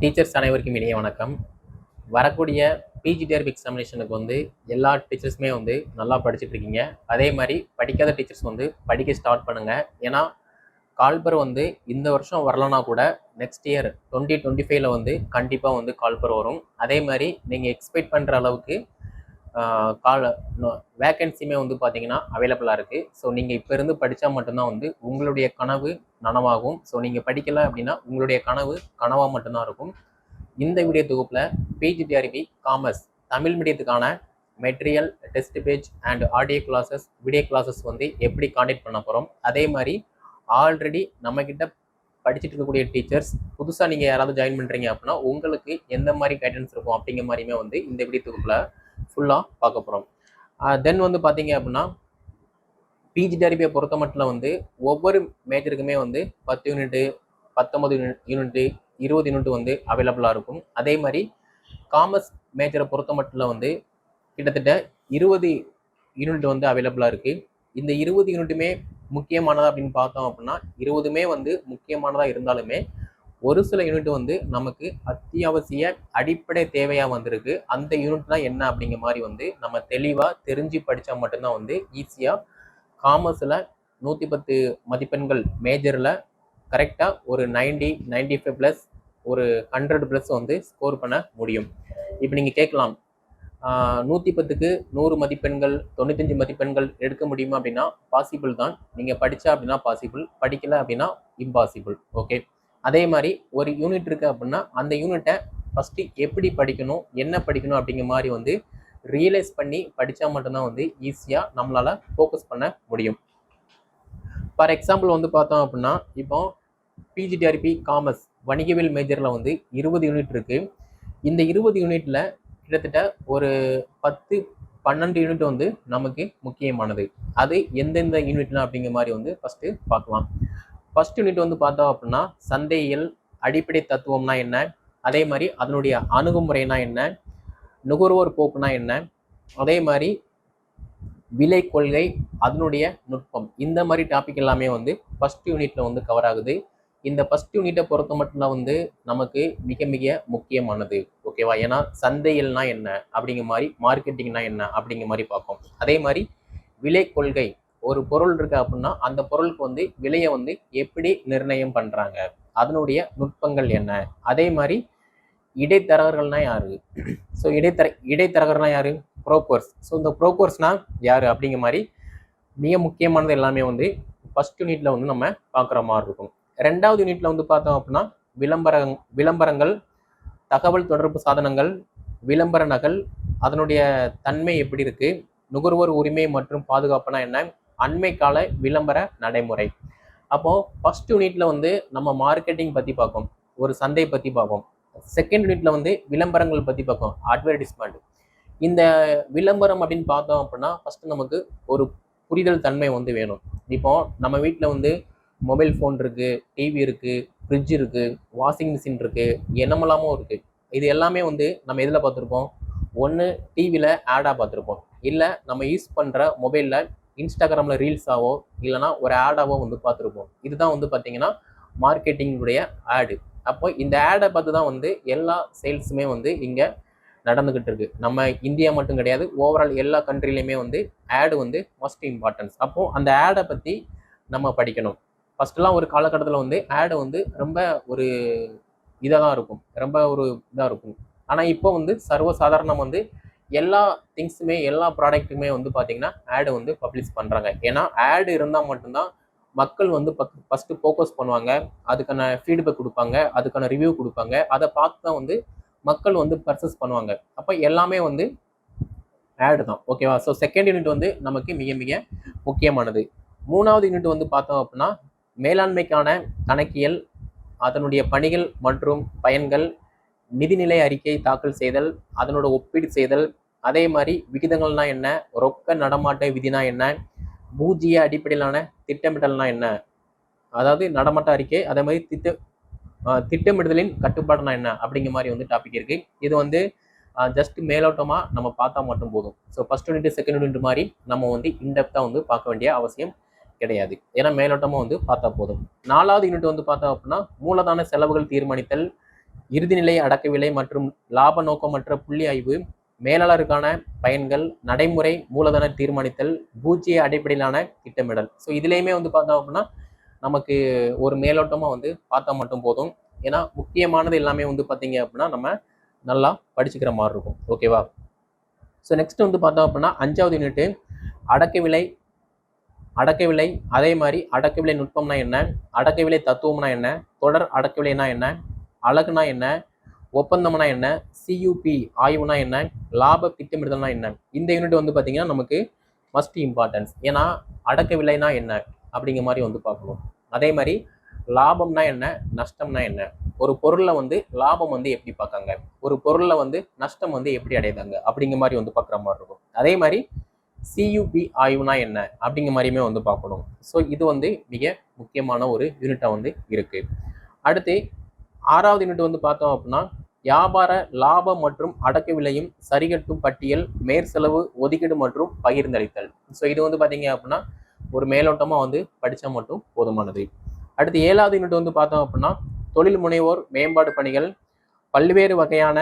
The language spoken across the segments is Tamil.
டீச்சர்ஸ் அனைவருக்கும் இடையே வணக்கம். வரக்கூடிய பிஜிடிஆர்பி எக்ஸாமினேஷனுக்கு வந்து எல்லா டீச்சர்ஸுமே வந்து நல்லா படிச்சுட்டு இருக்கீங்க. அதே மாதிரி படிக்காத டீச்சர்ஸ் வந்து படிக்க ஸ்டார்ட் பண்ணுங்கள் ஏன்னா கால்பர் வந்து இந்த வருஷம் வரலனா கூட நெக்ஸ்ட் இயர் டுவெண்ட்டி டுவெண்ட்டி ஃபைவ்ல வந்து கண்டிப்பாக வந்து கால்பர் வரும். அதே மாதிரி நீங்கள் எக்ஸ்பெக்ட் பண்ணுற அளவுக்கு கால வேக்கன்சியுமே வந்து பார்த்தீங்கன்னா அவைலபிளாக இருக்குது ஸோ நீங்கள் இப்போ இருந்து படித்தா மட்டும்தான் வந்து உங்களுடைய கனவு நனவாகும். ஸோ நீங்கள் படிக்கலை அப்படின்னா உங்களுடைய கனவு கனவாக மட்டும்தான் இருக்கும். இந்த வீடியோ தொகுப்பில் PGTRB commerce Tamil மீடியத்துக்கான material test page and audio classes video classes வந்து எப்படி காண்டக்ட் பண்ண போகிறோம் அதே மாதிரி ஆல்ரெடி நம்மக்கிட்ட படிச்சுட்டு இருக்கக்கூடிய டீச்சர்ஸ் புதுசாக நீங்கள் யாராவது ஜாயின் பண்ணுறீங்க அப்படின்னா உங்களுக்கு எந்த மாதிரி கைடன்ஸ் இருக்கும் அப்படிங்கிற மாதிரியுமே வந்து இந்த வீடியோ தொகுப்பில் ஃபுல்லாக பார்க்க போகிறோம் தென் வந்து பார்த்தீங்க அப்படின்னா பிஜிடிஆர்பியை பொறுத்த மட்டும் வந்து ஒவ்வொரு மேஜருக்குமே வந்து பத்து யூனிட்டு பத்தொம்பது யூனிட்டு இருபது யூனிட் வந்து அவைலபிளாக இருக்கும். அதே மாதிரி காமர்ஸ் மேஜரை பொறுத்த மட்டும் வந்து கிட்டத்தட்ட இருபது யூனிட் வந்து அவைலபிளாக இருக்குது இந்த இருபது யூனிட்டுமே முக்கியமானதா அப்படின்னு பார்த்தோம் அப்படின்னா இருபதுமே வந்து முக்கியமானதாக இருந்தாலுமே ஒரு சில யூனிட் வந்து நமக்கு அத்தியாவசிய அடிப்படை தேவையாக வந்திருக்கு. அந்த யூனிட்னா என்ன அப்படிங்கிற மாதிரி வந்து நம்ம தெளிவாக தெரிஞ்சு படித்தா மட்டும்தான் வந்து ஈஸியாக காமர்ஸில் நூற்றி பத்து மதிப்பெண்கள் மேஜரில் கரெக்டாக ஒரு நைன்டி நைன்டி ஃபைவ் ப்ளஸ் ஒரு ஹண்ட்ரட் ப்ளஸ் வந்து ஸ்கோர் பண்ண முடியும். இப்போ நீங்கள் கேட்கலாம். நூற்றி பத்துக்கு நூறு மதிப்பெண்கள் தொண்ணூத்தஞ்சு மதிப்பெண்கள் எடுக்க முடியுமா அப்படின்னா பாசிபிள் தான். நீங்கள் படித்தா அப்படின்னா பாசிபிள் படிக்கலை அப்படின்னா இம்பாசிபிள் ஓகே அதே மாதிரி ஒரு யூனிட் இருக்குது அப்படின்னா அந்த யூனிட்டை ஃபஸ்ட்டு எப்படி படிக்கணும் என்ன படிக்கணும் அப்படிங்கிற மாதிரி வந்து ரியலைஸ் பண்ணி படித்தா மட்டும்தான் வந்து ஈஸியாக நம்மளால் ஃபோக்கஸ் பண்ண முடியும். ஃபார் எக்ஸாம்பிள் வந்து பார்த்தோம் அப்படின்னா இப்போ பிஜிடிஆர்பி காமர்ஸ் வணிகவியல் மேஜரில் வந்து இருபது யூனிட் இருக்குது இந்த இருபது யூனிட்டில் கிட்டத்தட்ட ஒரு பத்து பன்னெண்டு யூனிட் வந்து நமக்கு முக்கியமானது. அது எந்தெந்த யூனிட்லாம் அப்படிங்கிற மாதிரி வந்து ஃபஸ்ட்டு பார்க்கலாம். ஃபர்ஸ்ட் யூனிட் வந்து பார்த்தோம் அப்படின்னா சந்தையில் அடிப்படை தத்துவம்னா என்ன? அதே மாதிரி அதனுடைய அணுகுமுறைனா என்ன? நுகர்வோர் போக்குனா என்ன? அதே மாதிரி விலை கொள்கை அதனுடைய நுட்பம். இந்த மாதிரி டாபிக் எல்லாமே வந்து ஃபர்ஸ்ட் யூனிட்ல வந்து கவர் ஆகுது. இந்த ஃபர்ஸ்ட் யூனிட்டை பொறுத்த மட்டும் வந்து நமக்கு மிக மிக முக்கியமானது. ஓகேவா ஏன்னா சந்தையில்னா என்ன? அப்படிங்கிற மாதிரி மார்க்கெட்டிங்னா என்ன? அப்படிங்கிற மாதிரி பார்ப்போம். அதே மாதிரி விலை கொள்கை ஒரு பொருள் இருக்கு அப்படின்னா அந்த பொருளுக்கு வந்து விலையை வந்து எப்படி நிர்ணயம் பண்றாங்க? அதனுடைய நுட்பங்கள் என்ன? அதே மாதிரி இடைத்தரகர்கள்னா யாரு? ஸோ இடைத்தர இடைத்தரகர்னா யாரு? புரோக்கர்ஸ் ஸோ இந்த புரோக்கர்ஸ்னா யாரு? அப்படிங்கிற மாதிரி மிக முக்கியமானது எல்லாமே வந்து ஃபர்ஸ்ட் யூனிட்ல வந்து நம்ம பார்க்குற மாதிரி இருக்கும். ரெண்டாவது யூனிட்ல வந்து பார்த்தோம் அப்படின்னா விளம்பர விளம்பரங்கள் தகவல் தொடர்பு சாதனங்கள் விளம்பர நகல் அதனுடைய தன்மை எப்படி இருக்கு? நுகர்வோர் உரிமை மற்றும் பாதுகாப்புனா என்ன? அண்மை கால விளம்பர நடைமுறை. அப்போது ஃபர்ஸ்ட் யூனிட்ல வந்து நம்ம மார்க்கெட்டிங் பற்றி பார்ப்போம் ஒரு சந்தை பற்றி பார்ப்போம் செகண்ட் யூனிட்ல வந்து விளம்பரங்கள் பற்றி பார்ப்போம் அட்வர்டைஸ்மெண்ட் இந்த விளம்பரம் அப்படின்னு பார்த்தோம் அப்படின்னா ஃபஸ்ட்டு நமக்கு ஒரு புரிதல் தன்மை வந்து வேணும். இப்போ நம்ம வீட்டில் வந்து மொபைல் ஃபோன் இருக்குது டிவி இருக்கு ஃப்ரிட்ஜ் இருக்குது வாஷிங் மிஷின் இருக்குது என்னமெல்லாமோ இருக்குது இது எல்லாமே வந்து நம்ம எதில் பார்த்துருப்போம்? ஒன்று டிவியில் ஆடாக பார்த்துருப்போம். இல்லை நம்ம யூஸ் பண்ணுற மொபைலில் இன்ஸ்டாகிராமில் ரீல்ஸாவோ இல்லைனா ஒரு ஆடாவோ வந்து பார்த்துருப்போம். இதுதான் வந்து பார்த்தீங்கன்னா மார்க்கெட்டிங்குடைய ஆடு அப்போ இந்த ஆடை பார்த்து தான் வந்து எல்லா சேல்ஸுமே வந்து இங்கே நடந்துக்கிட்டு இருக்கு. நம்ம இந்தியா மட்டும் கிடையாது ஓவரால் எல்லா கண்ட்ரிலையுமே வந்து ஆடு வந்து மோஸ்ட் இம்பார்ட்டன்ஸ் அப்போ அந்த ஆடை பற்றி நம்ம படிக்கணும். ஃபஸ்ட்டுலாம் ஒரு காலகட்டத்தில் வந்து ஆடு வந்து ரொம்ப ஒரு இதாக தான் இருக்கும். ரொம்ப ஒரு இதாக இருக்கும். ஆனால் இப்போ வந்து சர்வசாதாரணம் வந்து எல்லா திங்ஸுமே எல்லா ப்ராடக்ட்டுமே வந்து பார்த்தீங்கன்னா ஆடு வந்து பப்ளிஷ் பண்ணுறாங்க ஏன்னா ஆடு இருந்தால் மட்டும்தான் மக்கள் வந்து ஃபஸ்ட்டு ஃபோக்கஸ் பண்ணுவாங்க. அதுக்கான ஃபீட்பேக் கொடுப்பாங்க. அதுக்கான ரிவ்யூ கொடுப்பாங்க. அதை பார்த்து தான் வந்து மக்கள் வந்து பர்ச்சேஸ் பண்ணுவாங்க. அப்போ எல்லாமே வந்து ஆடு தான். ஓகேவா ஸோ செகண்ட் யூனிட் வந்து நமக்கு மிக மிக முக்கியமானது. மூணாவது யூனிட் வந்து பார்த்தோம் அப்படின்னா மேலாண்மைக்கான கணக்கியல் அதனுடைய பணிகள் மற்றும் பயன்கள் நிதிநிலை அறிக்கை தாக்கல் செய்தல் அதனோட ஒப்பீடு செய்தல் அதே மாதிரி விகிதங்கள்னா என்ன ரொக்க நடமாட்ட விதினா என்ன பூஜ்ஜிய அடிப்படையிலான திட்டமிடல்னா என்ன அதாவது நடமாட்ட அறிக்கை அதே மாதிரி திட்ட திட்டமிடுதலின் கட்டுப்பாடுனா என்ன அப்படிங்கிற மாதிரி வந்து டாபிக் இருக்கு. இது வந்து ஜஸ்ட் மேலோட்டமாக நம்ம பார்த்தா மட்டும் போதும். So first unit second unit மாதிரி நம்ம வந்து இன்டெப்த்தாக வந்து பார்க்க வேண்டிய அவசியம் கிடையாது. ஏன்னா மேலோட்டமாக வந்து பார்த்தா போதும். நாலாவது யூனிட் வந்து பார்த்தோம் அப்படின்னா மூலதான செலவுகள் தீர்மானித்தல் இறுதிநிலை அடக்கவிலை மற்றும் லாப நோக்கமற்ற புள்ளி ஆய்வு மேலாளருக்கான பயன்கள் நடைமுறை மூலதன தீர்மானித்தல் பூஜ்ஜிய அடிப்படையிலான திட்டமிடல். ஸோ இதுலேயுமே வந்து பார்த்தோம் அப்படின்னா நமக்கு ஒரு மேலோட்டமாக வந்து பார்த்தா மட்டும் போதும். ஏன்னா முக்கியமானது எல்லாமே வந்து பார்த்தீங்க அப்படின்னா நம்ம நல்லா படிச்சுக்கிற மாதிரி இருக்கும். ஓகேவா ஸோ நெக்ஸ்ட் வந்து பார்த்தோம் அப்படின்னா அஞ்சாவது யூனிட்டு அடக்க விலை அடக்க விலை அதே மாதிரி அடக்க விலை நுட்பம்னா என்ன அடக்க விலை தத்துவம்னா என்ன தொடர் அடக்க விலைனா என்ன அழகுனா என்ன? ஒப்பந்தம்னா என்ன? சியூபி ஆய்வுனா என்ன? லாப திட்டமிடுதல்னா என்ன? இந்த யூனிட் வந்து பார்த்தீங்கன்னா நமக்கு மஸ்ட் இம்பார்ட்டன்ஸ் ஏன்னா அடக்க விலைனா என்ன? அப்படிங்கிற மாதிரி வந்து பார்க்கணும். அதே மாதிரி லாபம்னா என்ன? நஷ்டம்னா என்ன? ஒரு பொருளில் வந்து லாபம் வந்து எப்படி பார்க்காங்க? ஒரு பொருளில் வந்து நஷ்டம் வந்து எப்படி அடையுதாங்க அப்படிங்கிற மாதிரி வந்து பார்க்குற மாதிரி இருக்கும். அதே மாதிரி சியூபி ஆய்வுனா என்ன? அப்படிங்கிற மாதிரியுமே வந்து பார்க்கணும். ஸோ இது வந்து மிக முக்கியமான ஒரு யூனிட்டாக வந்து இருக்கு. அடுத்து ஆறாவது யூனிட் வந்து பார்த்தோம் அப்படின்னா வியாபார லாபம் மற்றும் அடக்க விலையும் சரிகட்டும் பட்டியல் மேற்செலவு ஒதுக்கீடு மற்றும் பகிர்ந்தளித்தல். ஸோ இது வந்து பார்த்தீங்க அப்படின்னா ஒரு மேலோட்டமாக வந்து படித்தா மட்டும் போதுமானது. அடுத்து ஏழாவது யூனிட் வந்து பார்த்தோம் அப்படின்னா தொழில் முனைவோர் மேம்பாடு பணிகள் பல்வேறு வகையான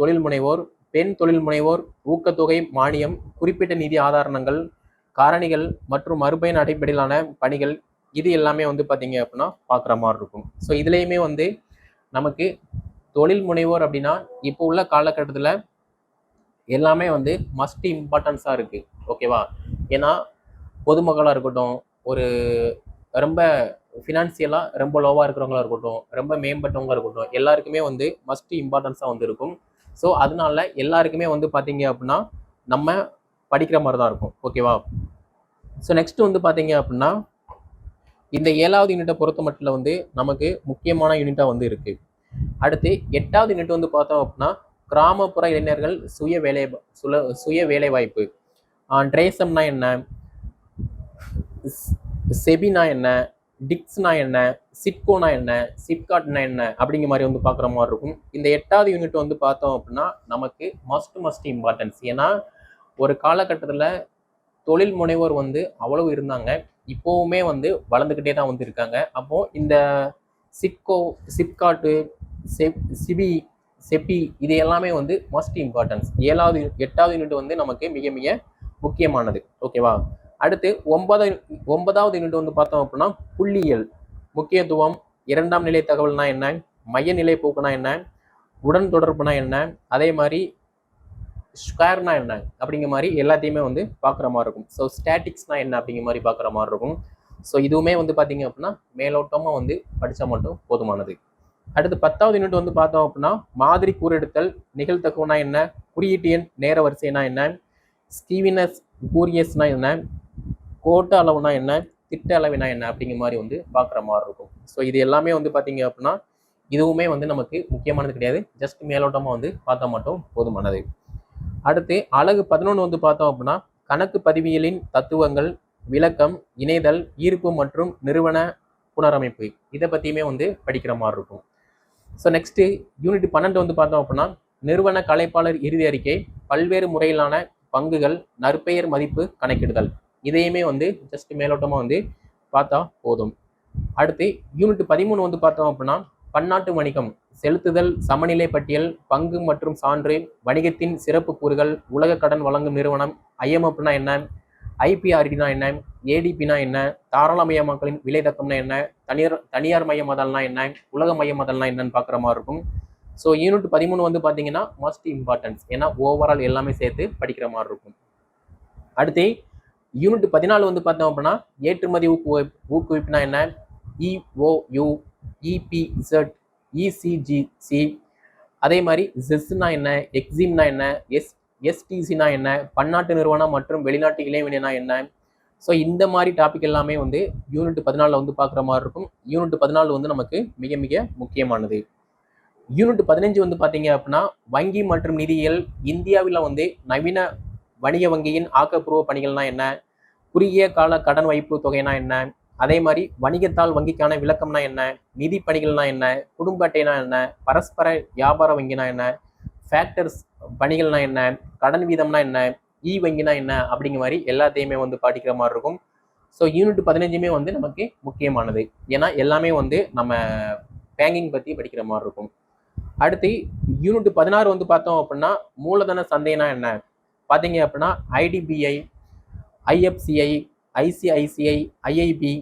தொழில் முனைவோர் பெண் தொழில் முனைவோர் ஊக்கத்தொகை மானியம் குறிப்பிட்ட நிதி ஆதாரணங்கள் காரணிகள் மற்றும் மறுபயன் அடிப்படையிலான பணிகள் இது எல்லாமே வந்து பார்த்தீங்க அப்படின்னா பார்க்குற மாதிரி இருக்கும். ஸோ இதுலேயுமே வந்து நமக்கு தொழில் முனைவோர் அப்படின்னா இப்போ உள்ள காலகட்டத்தில் எல்லாமே வந்து மஸ்ட் இம்பார்ட்டன்ஸாக இருக்குது ஓகேவா ஏன்னா பொதுமக்களாக இருக்கட்டும் ஒரு ரொம்ப ஃபினான்சியலாக ரொம்ப லோவாக இருக்கிறவங்களா இருக்கட்டும் ரொம்ப மேம்பட்டவங்களா இருக்கட்டும் எல்லாருக்குமே வந்து மஸ்ட் இம்பார்ட்டன்ஸாக வந்து இருக்கும் ஸோ அதனால எல்லாருக்குமே வந்து பார்த்தீங்க அப்படின்னா நம்ம படிக்கிற மாதிரி தான் இருக்கும். ஓகேவா ஸோ நெக்ஸ்ட் வந்து பார்த்தீங்க அப்படின்னா இந்த ஏழாவது யூனிட்டை பொறுத்த மட்டும் வந்து நமக்கு முக்கியமான யூனிட்டாக வந்து இருக்குது அடுத்து எட்டாவது யூனிட் வந்து பார்த்தோம் அப்படின்னா கிராமப்புற இளைஞர்கள் சுய வேலை சுல சுய வேலை வாய்ப்பு. ட்ரேசம்னா என்ன? செபினா என்ன? டிக்ஸ்னா என்ன? சிட்கோனா என்ன? சிப்காட்னா என்ன? அப்படிங்கிற மாதிரி வந்து பார்க்குற மாதிரி இருக்கும். இந்த எட்டாவது யூனிட் வந்து பார்த்தோம் அப்படின்னா நமக்கு மஸ்ட் மஸ்ட் இம்பார்ட்டன்ஸ் ஏன்னா ஒரு காலகட்டத்தில் தொழில் முனைவோர் வந்து அவ்வளவு இருந்தாங்க. இப்போவுமே வந்து வளர்ந்துக்கிட்டே தான் வந்து இருக்காங்க. அப்போது இந்த சிப்கோ சிப்காட்டு செப் சிபி செப்பி இது எல்லாமே வந்து மஸ்ட் இம்பார்ட்டன்ஸ் ஏழாவது எட்டாவது யூனிட் வந்து நமக்கு மிக மிக முக்கியமானது. ஓகேவா அடுத்து ஒன்பதாவது ஒன்பதாவது யூனிட் வந்து பார்த்தோம் அப்படின்னா புள்ளியியல். முக்கியத்துவம் இரண்டாம் நிலை தகவல்னா என்ன? மைய நிலை போக்குனா என்ன? உடன் தொடர்புனா என்ன? அதே மாதிரி ஸ்கொயர்னா என்ன? அப்படிங்கிற மாதிரி எல்லாத்தையுமே வந்து பார்க்குற மாதிரி இருக்கும். ஸோ ஸ்டாட்டிக்ஸ்னா என்ன அப்படிங்கிற மாதிரி பார்க்குற மாதிரி இருக்கும். ஸோ இதுவுமே வந்து பார்த்தீங்க அப்படின்னா மேலோட்டமாக வந்து படித்தா மட்டும் போதுமானது. அடுத்து பத்தாவது யூனிட் வந்து பார்த்தோம் அப்படின்னா மாதிரி கூறெடுத்தல் நிகழ்த்தகவுனா என்ன? குறியீட்டு எண் நேர வரிசைனா என்ன? ஸ்கீவினஸ் கூரியஸ்னா என்ன? கோட்ட அளவுனா என்ன? திட்ட அளவினா என்ன? அப்படிங்கிற மாதிரி வந்து பார்க்குற மாதிரி இருக்கும். ஸோ இது எல்லாமே வந்து பார்த்தீங்க அப்படின்னா இதுவுமே வந்து நமக்கு முக்கியமானது கிடையாது. ஜஸ்ட் மேலோட்டமாக வந்து பார்த்தா மட்டும் போதுமானது. அடுத்து அழகு பதினொன்று வந்து பார்த்தோம் அப்படின்னா கணக்கு பதிவியலின் தத்துவங்கள் விளக்கம் இணைதல் ஈர்ப்பு மற்றும் நிறுவன புனரமைப்பு. இதை பற்றியுமே வந்து படிக்கிற மாதிரி இருக்கும். ஸோ நெக்ஸ்ட்டு யூனிட் பன்னெண்டு வந்து பார்த்தோம் அப்படின்னா நிறுவன கலைப்பாளர் இறுதி அறிக்கை பல்வேறு முறையிலான பங்குகள் நற்பெயர் மதிப்பு கணக்கிடுதல். இதையுமே வந்து ஜஸ்ட் மேலோட்டமாக வந்து பார்த்தா போதும். அடுத்து யூனிட் பதிமூணு வந்து பார்த்தோம் அப்படின்னா பன்னாட்டு வணிகம் செலுத்துதல் சமநிலை பட்டியல் பங்கு மற்றும் சான்று வணிகத்தின் சிறப்பு கூறுகள் உலக கடன் வழங்கும் நிறுவனம் ஐஎம்எஃப்னா என்ன ஐபிஆர்டினா என்ன ஏடிபினா என்ன தாராளமயமாக்கலின் விலை தக்கம்னா என்ன தனியார் தனியார் மயமதல்னா என்ன உலக மயமதல்னா என்னன்னு பார்க்குற மாதிரி இருக்கும். ஸோ யூனிட் பதிமூணு வந்து பார்த்தீங்கன்னா மஸ்ட் இம்பார்ட்டன்ஸ் ஏன்னா ஓவரால் எல்லாமே சேர்த்து படிக்கிற மாதிரி இருக்கும். அடுத்து யூனிட் பதினாலு வந்து பார்த்தோம் அப்படின்னா ஏற்றுமதி ஊக்கு ஊக்குவிப்புனா என்ன? இஓயூ இஓயு இபிசட் இசிஜிசி அதே மாதிரி ஜெஸ்னா என்ன எக்ஸிம்னா என்ன எஸ் எஸ்டிசினா என்ன? பன்னாட்டு நிறுவனம் மற்றும் வெளிநாட்டு இளைவினா என்ன? ஸோ இந்த மாதிரி டாபிக் எல்லாமே வந்து யூனிட் பதினாலில் வந்து பார்க்குற மாதிரி இருக்கும். யூனிட் பதினாலு வந்து நமக்கு மிக மிக முக்கியமானது. யூனிட் பதினஞ்சு வந்து பார்த்தீங்க அப்படின்னா வங்கி மற்றும் நிதியியல் இந்தியாவில் வந்து நவீன வணிக வங்கியின் ஆக்கப்பூர்வ பணிகள்னா என்ன? குறுகிய கால கடன் வைப்பு தொகைனா என்ன? அதே மாதிரி வணிகத்தால் வங்கிக்கான விளக்கம்னா என்ன? நிதி பணிகள்னா என்ன? குடும்ப அட்டைனா என்ன? பரஸ்பர வியாபார வங்கினா என்ன? ஃபேக்டர்ஸ் பணிகள்னா என்ன கடன் வீதம்னா என்ன இ வங்கினா என்ன அப்படிங்கிற மாதிரி எல்லாத்தையுமே வந்து படிக்கிற மாதிரி இருக்கும். ஸோ யூனிட் பதினஞ்சுமே வந்து நமக்கு முக்கியமானது. ஏன்னா எல்லாமே வந்து நம்ம பேங்கிங் பற்றி படிக்கிற மாதிரி இருக்கும். அடுத்து யூனிட் பதினாறு வந்து பார்த்தோம் அப்படின்னா மூலதன சந்தைனா என்ன? பார்த்தீங்க அப்படின்னா ஐடிபிஐ ஐஎஃப்சிஐ ஐசிஐசிஐ ஐஐபி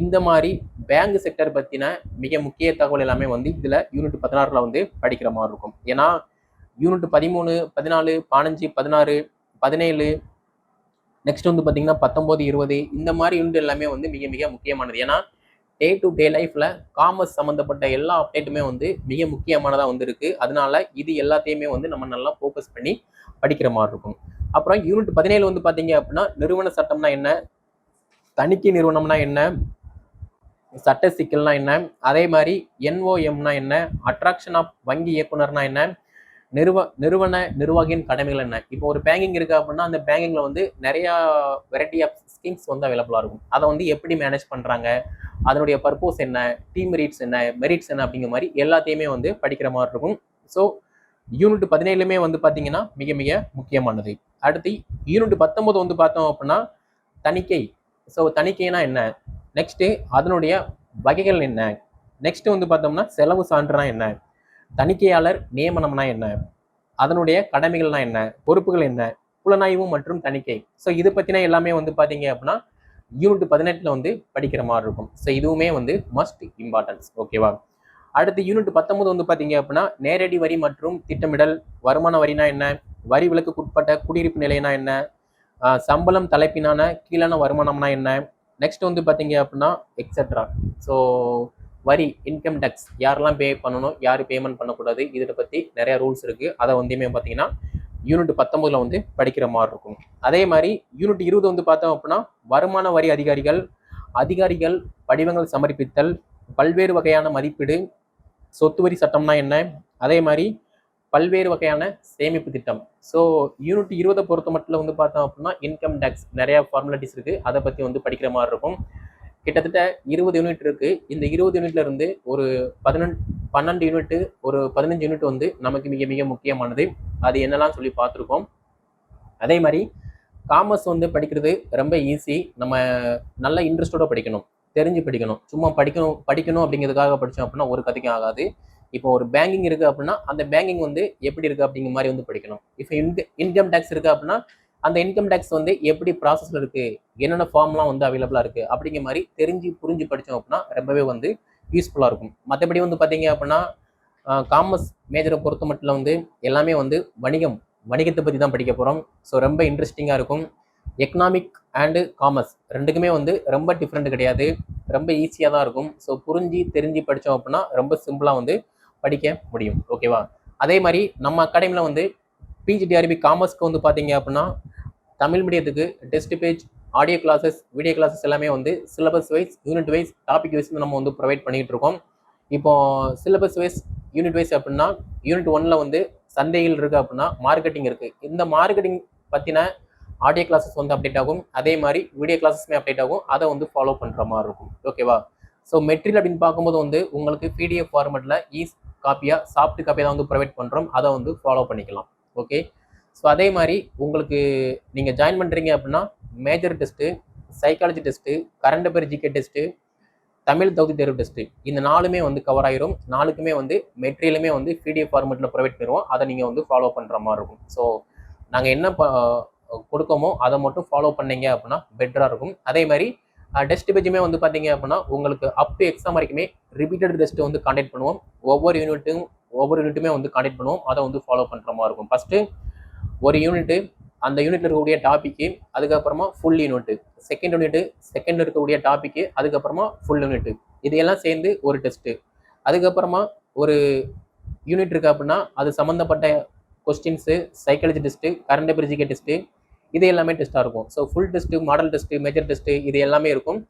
இந்த மாதிரி பேங்க் செக்டர் பற்றின மிக முக்கிய தகவல் எல்லாமே வந்து இதில் யூனிட் பதினாறில் வந்து படிக்கிற மாதிரி இருக்கும். ஏன்னா யூனிட் பதிமூணு பதினாலு பதினஞ்சு பதினாறு பதினேழு. நெக்ஸ்ட் வந்து பார்த்தீங்கன்னா பத்தொம்போது இருபது. இந்த மாதிரி யூனிட் எல்லாமே வந்து மிக மிக முக்கியமானது. ஏன்னா டே டு டே லைஃப்பில் காமர்ஸ் சம்மந்தப்பட்ட எல்லா அப்டேட்டுமே வந்து மிக முக்கியமானதாக வந்துருக்கு. அதனால இது எல்லாத்தையுமே வந்து நம்ம நல்லா ஃபோக்கஸ் பண்ணி படிக்கிற மாதிரி இருக்கும். அப்புறம் யூனிட் பதினேழு வந்து பார்த்தீங்க அப்படின்னா நிறுவன சட்டம்னா என்ன? தணிக்கை நிறுவனம்னா என்ன? சட்ட சிக்கல்னா என்ன? அதே மாதிரி என்ஓஎம்னா என்ன? அட்ராக்ஷன் ஆஃப் வங்கி இயக்குனர்னா என்ன? நிறுவ நிறுவன நிர்வாகியின் கடமைகள் என்ன? இப்போ ஒரு பேங்கிங் இருக்கு அப்படின்னா அந்த பேங்கிங்ல வந்து நிறைய வெரைட்டி ஆஃப் ஸ்கீம்ஸ் வந்து அவைலபிளாக இருக்கும். அதை வந்து எப்படி மேனேஜ் பண்றாங்க? அதனுடைய பர்பஸ் என்ன? டீம் மெரிட்ஸ் என்ன? மெரிட்ஸ் என்ன? அப்படிங்கிற மாதிரி எல்லாத்தையுமே வந்து படிக்கிற மாதிரி இருக்கும். ஸோ யூனிட் பதினேழுமே வந்து பார்த்தீங்கன்னா மிக மிக முக்கியமானது. அடுத்து யூனிட் பத்தொம்போது வந்து பார்த்தோம் அப்படின்னா தணிக்கை. ஸோ தணிக்கைனா என்ன? நெக்ஸ்ட்டு அதனுடைய வகைகள் என்ன? நெக்ஸ்ட் வந்து பார்த்தோம்னா செலவு சான்றுனா என்ன? தணிக்கையாளர் நியமனம்னா என்ன? அதனுடைய கடமைகள்னா என்ன? பொறுப்புகள் என்ன? புலனாய்வு மற்றும் தணிக்கை. ஸோ இது பற்றின எல்லாமே வந்து பார்த்தீங்க அப்படின்னா யூனிட் பதினெட்டில் வந்து படிக்கிற மாதிரி இருக்கும். ஸோ இதுவுமே வந்து மஸ்ட் இம்பார்ட்டன்ஸ் ஓகேவா அடுத்து யூனிட் பத்தொன்பது வந்து பார்த்தீங்க அப்படின்னா நேரடி வரி மற்றும் திட்டமிடல் வருமான வரினா என்ன? வரி விலக்குக்குட்பட்ட குடியிருப்பு நிலைனா என்ன? சம்பளம் தலைப்பினான கீழான வருமானம்னா என்ன? நெக்ஸ்ட் வந்து பார்த்தீங்க அப்படின்னா எக்ஸட்ரா ஸோ வரி இன்கம் டேக்ஸ் யாரெல்லாம் பே பண்ணணும் யார் பேமெண்ட் பண்ணக்கூடாது இதை பற்றி நிறைய ரூல்ஸ் இருக்குது அதை வந்துமே பார்த்தீங்கன்னா யூனிட் பத்தொம்பதில் வந்து படிக்கிற மாதிரி இருக்கும். அதே மாதிரி யூனிட் இருபது வந்து பார்த்தோம் அப்படின்னா வருமான வரி அதிகாரிகள் அதிகாரிகள் படிவங்கள் சமர்ப்பித்தல் பல்வேறு வகையான மதிப்பீடு சொத்து வரி சட்டம்னா என்ன? அதே மாதிரி பல்வேறு வகையான சேமிப்பு திட்டம். ஸோ யூனிட் இருபதை பொறுத்த மட்டும் வந்து பார்த்தோம் அப்படின்னா இன்கம் டேக்ஸ் நிறையா ஃபார்மாலிட்டிஸ் இருக்குது அதை பற்றி வந்து படிக்கிற மாதிரி இருக்கும். கிட்டத்தட்ட இருபது யூனிட் இருக்கு. இந்த இருபது யூனிட்ல இருந்து ஒரு பதினெண்டு பன்னெண்டு யூனிட் ஒரு பதினஞ்சு யூனிட் வந்து நமக்கு மிக மிக முக்கியமானது. அது என்னெல்லாம் சொல்லி பார்த்துருக்கோம்? அதே மாதிரி காமர்ஸ் வந்து படிக்கிறது ரொம்ப ஈஸி நம்ம நல்ல இன்ட்ரெஸ்டோட படிக்கணும். தெரிஞ்சு படிக்கணும். சும்மா படிக்கணும் படிக்கணும் அப்படிங்கிறதுக்காக படித்தோம் அப்படின்னா ஒரு கதைக்கும் ஆகாது. இப்போ ஒரு பேங்கிங் இருக்குது அப்படின்னா அந்த பேங்கிங் வந்து எப்படி இருக்குது அப்படிங்கிற மாதிரி வந்து படிக்கணும். இப்போ இன்க இன்கம் டேக்ஸ் இருக்குது அப்படின்னா அந்த இன்கம் டேக்ஸ் வந்து எப்படி ப்ராசஸில் இருக்குது என்னென்ன ஃபார்ம்லாம் வந்து அவைலபிளாக இருக்குது அப்படிங்கிற மாதிரி தெரிஞ்சு புரிஞ்சு படித்தோம் அப்படின்னா ரொம்பவே வந்து யூஸ்ஃபுல்லாக இருக்கும். மற்றபடி வந்து பார்த்தீங்க அப்படின்னா காமர்ஸ் மேஜரை பொறுத்த மட்டும் வந்து எல்லாமே வந்து வணிகம் வணிகத்தை பற்றி தான் படிக்க போகிறோம் ஸோ ரொம்ப இன்ட்ரெஸ்டிங்காக இருக்கும். எக்கனாமிக் அண்டு காமர்ஸ் ரெண்டுக்குமே வந்து ரொம்ப டிஃப்ரெண்ட் கிடையாது. ரொம்ப ஈஸியாக தான் இருக்கும். ஸோ புரிஞ்சு தெரிஞ்சு படித்தோம் அப்படின்னா ரொம்ப சிம்பிளாக வந்து படிக்க முடியும். ஓகேவா அதே மாதிரி நம்ம அகாடமியில் வந்து பிஜிடிஆர்பி காமர்ஸ்க்கு வந்து பார்த்தீங்க அப்படின்னா Tamil மீடியத்துக்கு test page audio classes video classes எல்லாமே வந்து syllabus wise unit wise topic wise நம்ம வந்து ப்ரொவைட் பண்ணிகிட்டு இருக்கோம். இப்போ சிலபஸ் வைஸ் யூனிட் வைஸ் அப்படின்னா யூனிட் ஒன்ல வந்து சந்தைகள் இருக்குது அப்படின்னா மார்க்கெட்டிங் இருக்குது இந்த மார்க்கெட்டிங் பற்றின ஆடியோ கிளாஸஸ் வந்து அப்டேட் ஆகும். அதே மாதிரி வீடியோ கிளாஸஸ்மே அப்டேட் ஆகும். அதை வந்து ஃபாலோ பண்ணுற மாதிரி இருக்கும். ஓகேவா ஸோ மெட்டீரியல் அப்படின்னு பார்க்கும்போது வந்து உங்களுக்கு பிடிஎஃப் ஃபார்மெட்டில் ஈஸ் காப்பியாக சாஃப்ட் காப்பியாக தான் வந்து ப்ரொவைட் பண்ணுறோம் அதை வந்து ஃபாலோ பண்ணிக்கலாம். ஓகே ஸோ அதே மாதிரி உங்களுக்கு நீங்கள் ஜாயின் பண்ணுறீங்க அப்படின்னா major test psychology test current affair GK test Tamil தகுதி தேர்வு டெஸ்ட்டு இந்த நாலுமே வந்து கவர் ஆயிரும். நாலுக்குமே வந்து மெட்டீரியலுமே வந்து பிடிஎஃப் ஃபார்மெட்டில் ப்ரொவைட் பண்ணுவோம் அதை நீங்கள் வந்து ஃபாலோ பண்ணுற மாதிரி இருக்கும். ஸோ நாங்கள் என்ன ப கொடுக்கோமோ அதை மட்டும் ஃபாலோ பண்ணீங்க அப்படின்னா பெட்டராக இருக்கும். அதே மாதிரி டெஸ்ட் பேஜுமே வந்து பார்த்தீங்க அப்படின்னா உங்களுக்கு அப் டு எக்ஸாம் வரைக்குமே ரிப்பீட்டட் டெஸ்ட்டு வந்து காண்டக்ட் பண்ணுவோம். ஒவ்வொரு யூனிட்டும் ஒவ்வொரு யூனிட்டுமே வந்து காண்டக்ட் பண்ணுவோம். அதை வந்து ஃபாலோ பண்ணுற மாதிரி இருக்கும். ஃபஸ்ட்டு ஒரு யூனிட்டு அந்த யூனிட்ல இருக்கக்கூடிய டாபிக்கு அதுக்கப்புறமா full unit second unit second இருக்கக்கூடிய டாபிக்கு அதுக்கப்புறமா ஃபுல் யூனிட்டு இதையெல்லாம் சேர்ந்து ஒரு டெஸ்ட்டு அதுக்கப்புறமா ஒரு யூனிட் இருக்கு அப்படின்னா அது சம்மந்தப்பட்ட questions psychology test current affair test இது எல்லாமே டெஸ்ட்டாக இருக்கும். So full test model test major test இது எல்லாமே இருக்கும்.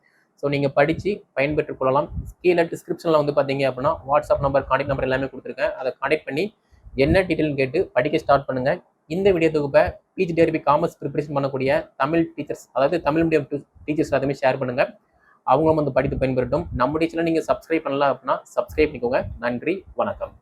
ஸோ நீங்கள் படித்து பயன்பெற்றுக் கொள்ளலாம். கீழே டிஸ்கிரிப்ஷனில் வந்து பார்த்தீங்க அப்படின்னா வாட்ஸ்அப் நம்பர் கான்டெக்ட் நம்பர் எல்லாமே கொடுத்துருக்கேன். அதை கான்டெக்ட் பண்ணி என்ன டீட்டெயில்னு கேட்டு படிக்க ஸ்டார்ட் பண்ணுங்கள் இந்த வீடியோ தொகுப்பை பிஜிடிஆர்பி காமர்ஸ் ப்ரிப்பரேஷன் பண்ணக்கூடிய தமிழ் டீச்சர்ஸ் அதாவது தமிழ் மீடியம் டீச்சர்ஸ் எல்லாத்தையுமே ஷேர் பண்ணுங்கள் அவங்களும் வந்து படித்து பயன்பெறட்டும். நம்முடைய சேனல் நீங்கள் சப்ஸ்கிரைப் பண்ணல அப்படின்னா சப்ஸ்கிரைப் பண்ணிக்கோங்க. நன்றி வணக்கம்.